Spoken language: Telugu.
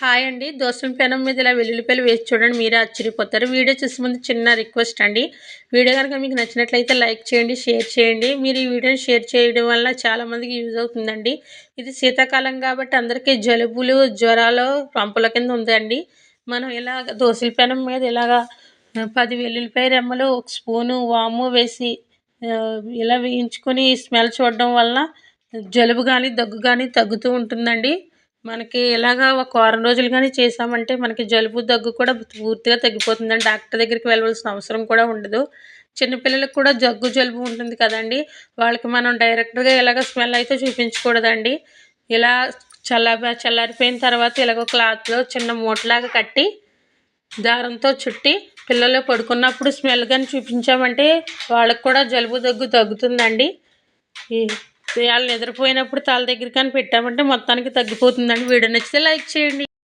హాయ్ అండి. దోసల పెనం మీద ఇలా వెల్లుల్లిపాయలు వేసి చూడండి. మీరే ఆశ్చర్యపోతారు. వీడియో చూసే ముందు చిన్న రిక్వెస్ట్ అండి. వీడియో కనుక మీకు నచ్చినట్లయితే లైక్ చేయండి షేర్ చేయండి. మీరు ఈ వీడియోని షేర్ చేయడం వల్ల చాలామందికి యూజ్ అవుతుందండి. ఇది శీతాకాలం కాబట్టి అందరికీ జలుబులు జ్వరాలు పంపుల కింద ఉందండి. మనం ఇలాగ దోసల పెనం మీద ఇలాగా పది వెల్లుల్లిపాయ రెమ్మలు ఒక స్పూను వాము వేసి ఇలా వేయించుకొని స్మెల్ చూడడం వల్ల జలుబు కానీ దగ్గు కానీ తగ్గుతూ ఉంటుందండి. మనకి ఇలాగ ఒక వారం రోజులు కానీ చేసామంటే మనకి జలుబు దగ్గు కూడా పూర్తిగా తగ్గిపోతుందండి. డాక్టర్ దగ్గరికి వెళ్ళవలసిన అవసరం కూడా ఉండదు. చిన్నపిల్లలకు కూడా జగ్గు జలుబు ఉంటుంది కదండి. వాళ్ళకి మనం డైరెక్ట్గా ఇలాగ స్మెల్ అయితే చూపించకూడదండి. ఇలా చల్ల చల్లారిపోయిన తర్వాత ఇలాగ క్లాత్లో చిన్న మూటలాగా కట్టి దారంతో చుట్టి పిల్లలు పడుకున్నప్పుడు స్మెల్ కానీ చూపించామంటే వాళ్ళకి కూడా జలుబు దగ్గు తగ్గుతుందండి. వాళ్ళు నిద్రపోయినప్పుడు తల దగ్గర కానీ పెట్టామంటే మొత్తానికి తగ్గిపోతుందండి. వీడియో నచ్చితే లైక్ చేయండి.